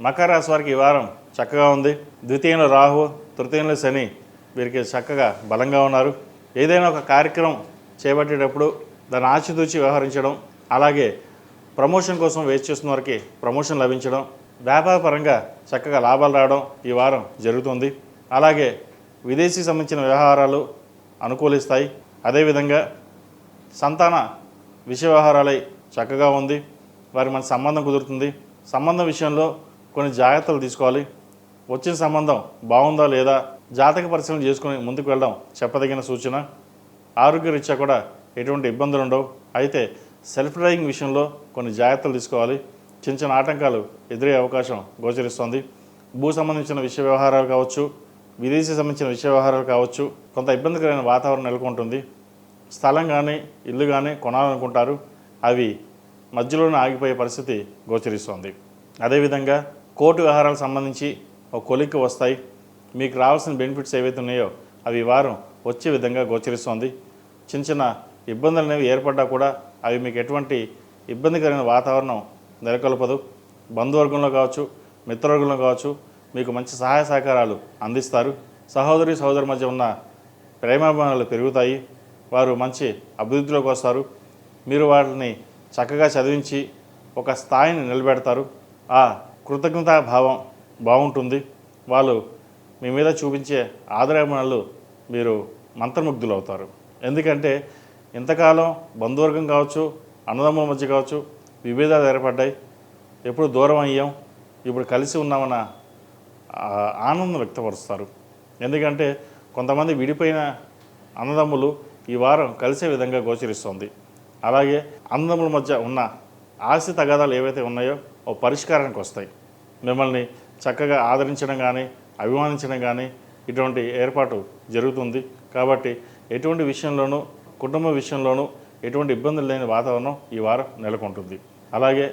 మకర రాశి వారికి ఈ వారం చక్కగా ఉంది. ద్వితీయంలో రాహు తృతీయంలో శని. వీరికి చక్కగా బలంగా ఉన్నారు. ఏదైనా ఒక కార్యక్రమం చేపట్టేటప్పుడు దాన్ని ఆచితూచి వ్యవహరించడం అలాగే ప్రమోషన్ కోసం వేచి చేస్తున్న వారికి ప్రమోషన్ లభించడం వ్యాపారపరంగా చక్కగా లాభాలు రావడం ఈ వారం జరుగుతుంది. అలాగే విదేశీ సంబంధించిన వ్యవహారాలు అనుకూలిస్తాయి. అదేవిధంగా సంతాన విషయ వ్యవహారాలై చక్కగా ఉంది. వారి మన సంబంధం కుదురుతుంది. సంబంధం విషయంలో కొన్ని జాగ్రత్తలు తీసుకోవాలి. వచ్చిన సంబంధం బాగుందా లేదా జాతక పరిశీలన చేసుకుని ముందుకు వెళ్ళడం చెప్పదగిన సూచన ఆరోగ్యరీత్యా కూడా ఎటువంటి ఇబ్బందులు ఉండవు. అయితే సెల్ఫ్ డ్రైవింగ్ విషయంలో కొన్ని జాగ్రత్తలు తీసుకోవాలి. చిన్న చిన్న ఆటంకాలు ఎదురే అవకాశం గోచరిస్తుంది. భూ సంబంధించిన విషయ వ్యవహారాలు కావచ్చు విదేశీ సంబంధించిన విషయ వ్యవహారాలు కావచ్చు కొంత ఇబ్బందికరమైన వాతావరణం నెలకొంటుంది. స్థలం కానీ ఇల్లు కానీ కొనాలనుకుంటారు. అవి మధ్యలోనే ఆగిపోయే పరిస్థితి గోచరిస్తోంది. అదేవిధంగా కోర్టు వ్యవహారాలకు సంబంధించి ఒక కొలిక్కి వస్తాయి. మీకు రావాల్సిన బెనిఫిట్స్ ఏవైతే ఉన్నాయో అవి ఈ వారం వచ్చే విధంగా గోచరిస్తోంది. చిన్న చిన్న ఇబ్బందులు అనేవి ఏర్పడ్డా కూడా అవి మీకు ఎటువంటి ఇబ్బందికరమైన వాతావరణం నెలకొల్పదు. బంధువర్గంలో కావచ్చు మిత్రవర్గంలో కావచ్చు మీకు మంచి సహాయ సహకారాలు అందిస్తారు. సహోదరి సహోదరు మధ్య ఉన్న ప్రేమాభిమానాలు పెరుగుతాయి. వారు మంచి అభివృద్ధిలోకి వస్తారు. మీరు వాటిని చక్కగా చదివించి ఒక స్థాయిని నిలబెడతారు. ఆ కృతజ్ఞతాభావం బాగుంటుంది. వాళ్ళు మీ మీద చూపించే ఆదరాభిమానాలు మీరు మంత్రముగ్ధులు అవుతారు ఎందుకంటే ఇంతకాలం బంధువర్గం కావచ్చు అన్నదమ్ముల మధ్య కావచ్చు విభేదాలు ఏర్పడ్డాయి. ఎప్పుడు దూరం అయ్యాం ఇప్పుడు కలిసి ఉన్నామన్న ఆనందం వ్యక్తపరుస్తారు. ఎందుకంటే కొంతమంది విడిపోయిన అన్నదమ్ములు ఈ వారం కలిసే విధంగా గోచరిస్తోంది. అలాగే అన్నదమ్ముల మధ్య ఉన్న ఆస్తి తగాదాలు ఏవైతే ఉన్నాయో ఓ పరిష్కారానికి వస్తాయి. మిమ్మల్ని చక్కగా ఆదరించడం కానీ అభిమానించడం కానీ ఇటువంటి ఏర్పాటు జరుగుతుంది. కాబట్టి ఎటువంటి విషయంలోనూ కుటుంబ విషయంలోనూ ఎటువంటి ఇబ్బందులు లేని వాతావరణం ఈ వారం నెలకొంటుంది. అలాగే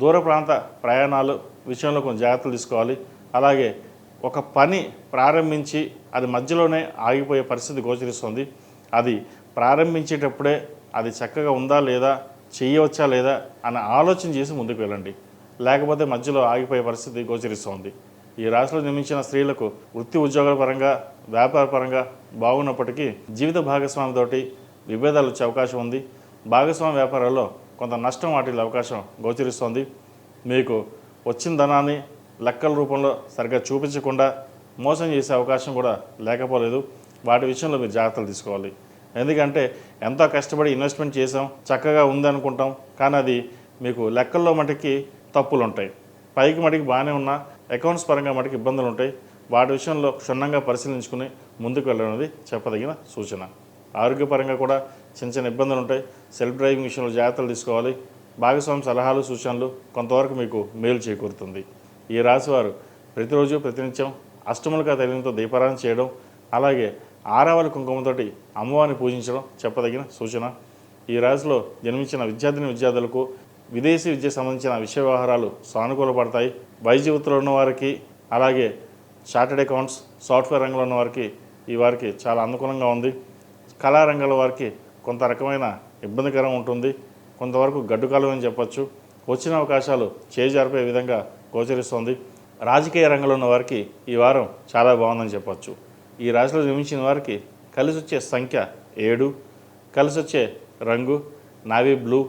దూర ప్రాంత ప్రయాణాలు విషయంలో కొంచెం జాగ్రత్తలు తీసుకోవాలి. అలాగే ఒక పని ప్రారంభించి అది మధ్యలోనే ఆగిపోయే పరిస్థితి గోచరిస్తుంది. అది ప్రారంభించేటప్పుడే అది చక్కగా ఉందా లేదా చేయవచ్చా లేదా అని ఆలోచన చేసి ముందుకు వెళ్ళండి. లేకపోతే మధ్యలో ఆగిపోయే పరిస్థితి గోచరిస్తోంది. ఈ రాశిలో నిర్మించిన స్త్రీలకు వృత్తి ఉద్యోగాల పరంగా వ్యాపార పరంగా బాగున్నప్పటికీ జీవిత భాగస్వామితోటి విభేదాలు వచ్చే అవకాశం ఉంది. భాగస్వామి వ్యాపారాల్లో కొంత నష్టం వాటిల్లే అవకాశం గోచరిస్తోంది. మీకు వచ్చిన ధనాన్ని లెక్కల రూపంలో సరిగ్గా చూపించకుండా మోసం చేసే అవకాశం కూడా లేకపోలేదు. వాటి విషయంలో మీరు జాగ్రత్తలు తీసుకోవాలి. ఎందుకంటే ఎంతో కష్టపడి ఇన్వెస్ట్మెంట్ చేసాం చక్కగా ఉందనుకుంటాం. కానీ అది మీకు లెక్కల్లో మటుకి తప్పులు ఉంటాయి పైకి మటుకు బాగానే ఉన్నా అకౌంట్స్ పరంగా మటుకు ఇబ్బందులు ఉంటాయి వాటి విషయంలో క్షుణ్ణంగా పరిశీలించుకుని ముందుకు వెళ్ళడం అనేది చెప్పదగిన సూచన. ఆరోగ్యపరంగా కూడా చిన్న చిన్న ఇబ్బందులు ఉంటాయి సెల్ఫ్ డ్రైవింగ్ విషయంలో జాగ్రత్తలు తీసుకోవాలి. భాగస్వామి సలహాలు సూచనలు కొంతవరకు మీకు మేలు చేకూరుతుంది. ఈ రాశి వారు ప్రతిరోజు ప్రతినిత్యం అష్టములుగా తగినంతో దీపారాధన చేయడం అలాగే ఆరావళి కుంకుమతోటి అమ్మవారిని పూజించడం చెప్పదగిన సూచన. ఈ రాశిలో జన్మించిన విద్యార్థిని విద్యార్థులకు విదేశీ విద్యకు సంబంధించిన విషయ వ్యవహారాలు సానుకూలపడతాయి. వైద్య వృత్తిలో ఉన్న వారికి అలాగే చార్టెడ్ అకౌంట్స్ సాఫ్ట్వేర్ రంగంలో ఉన్న వారికి ఈ వారికి చాలా అనుకూలంగా ఉంది. కళారంగంలో వారికి కొంత రకమైన ఇబ్బందికరం ఉంటుంది. కొంతవరకు గడ్డుకాలం అని చెప్పచ్చు. వచ్చిన అవకాశాలు చేజారిపోయే విధంగా గోచరిస్తోంది. రాజకీయ రంగంలో ఉన్న వారికి ఈ వారం చాలా బాగుందని చెప్పచ్చు. ఈ రాశిలో జన్మించిన వారికి కలిసి వచ్చే సంఖ్య ఏడు కలిసి వచ్చే రంగు నావీ బ్లూ